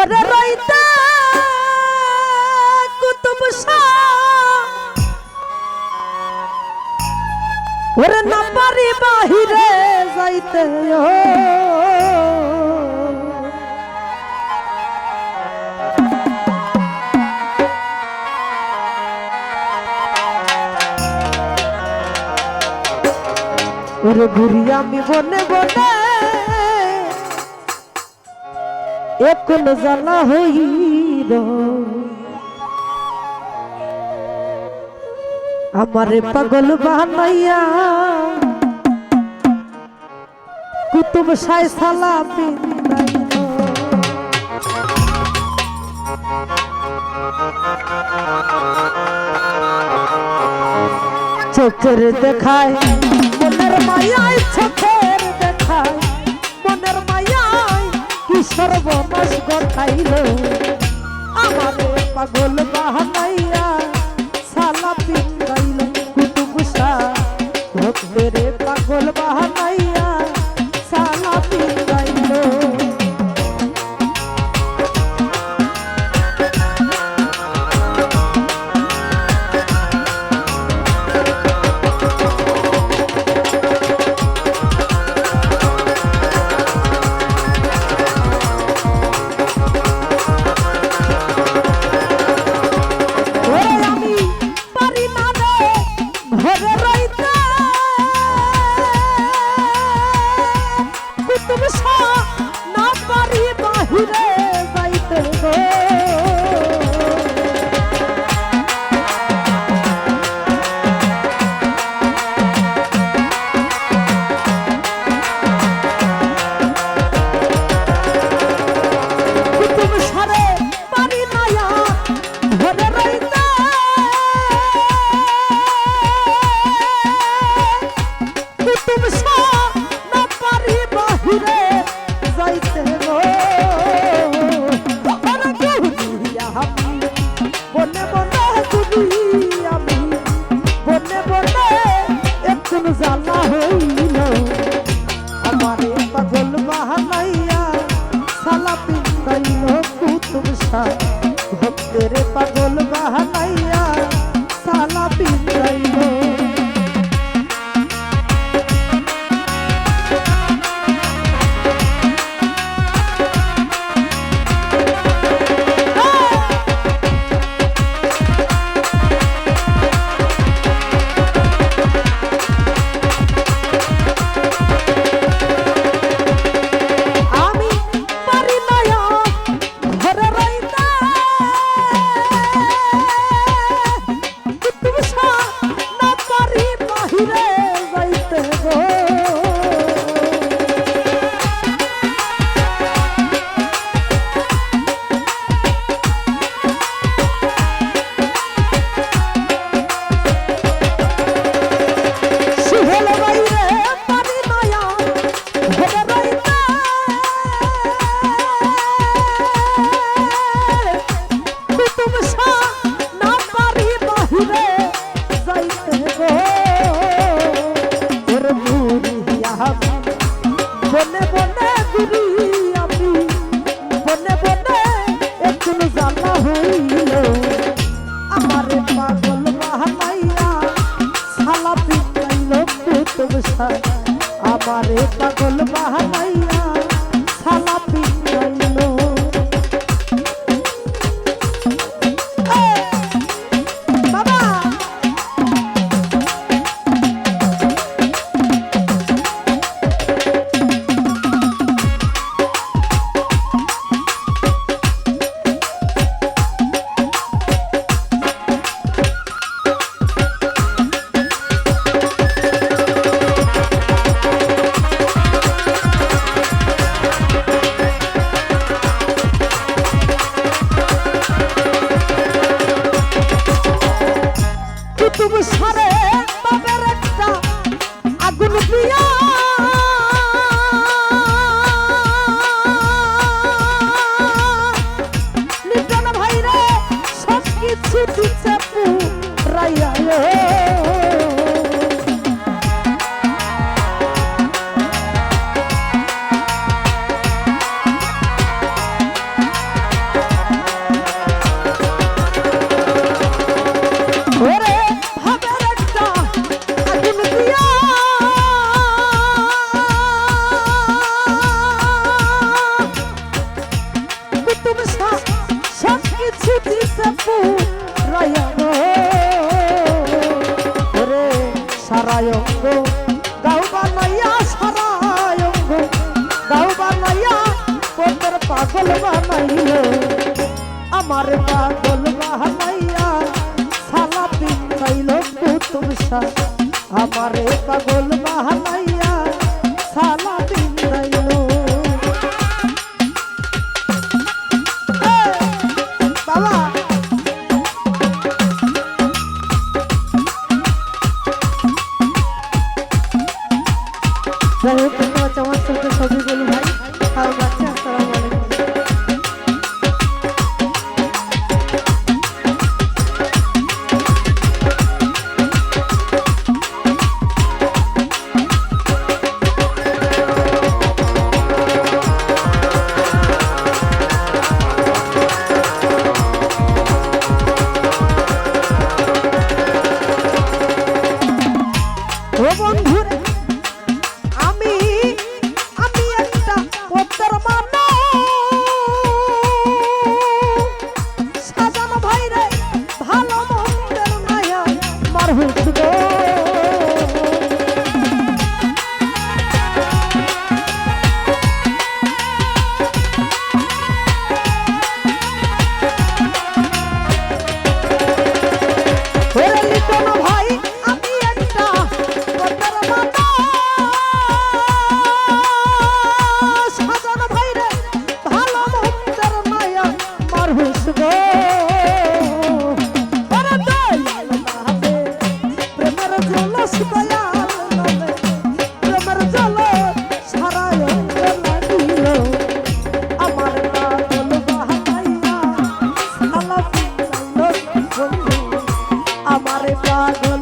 ঘরে রইতে কুতুব ওরে না পারি বাহিরে যাইতে ওরে ঘুরি আমি বনে বনে এখন জ্বালা হইল। আমার পাগল বানাইয়া কুতুব সাই সালামি চোখের দেখায় মনের মায়ায় চোখে সর্বনাশ গড়াইল আমার পাগল বাহানায় পাগল বানাইল। আমার পাগল বানাইয়া সালা পিঞ্চাইল পুতুল সা আমারে পাগল বানাইয়া সালা পিঞ্চাইল যাই হোক তোমরা চামার সবই বলি ভাই খাও Ramon Pure. I God will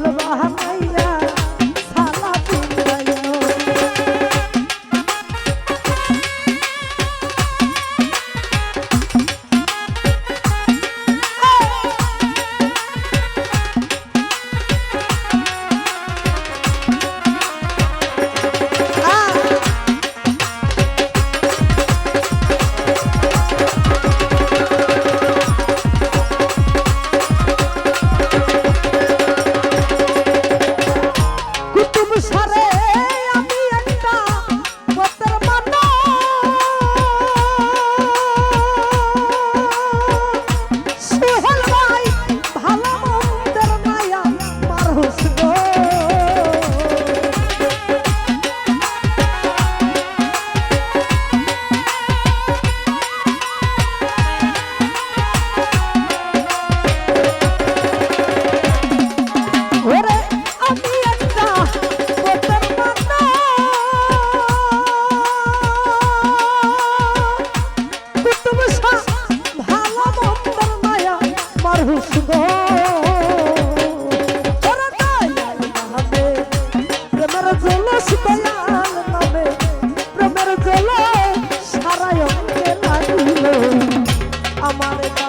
i'm on America.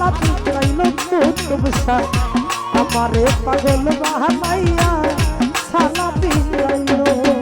লাপি চাইল কুতুব শাহ আমারে পাগল বাহানাইয়া সালাপি চাইল।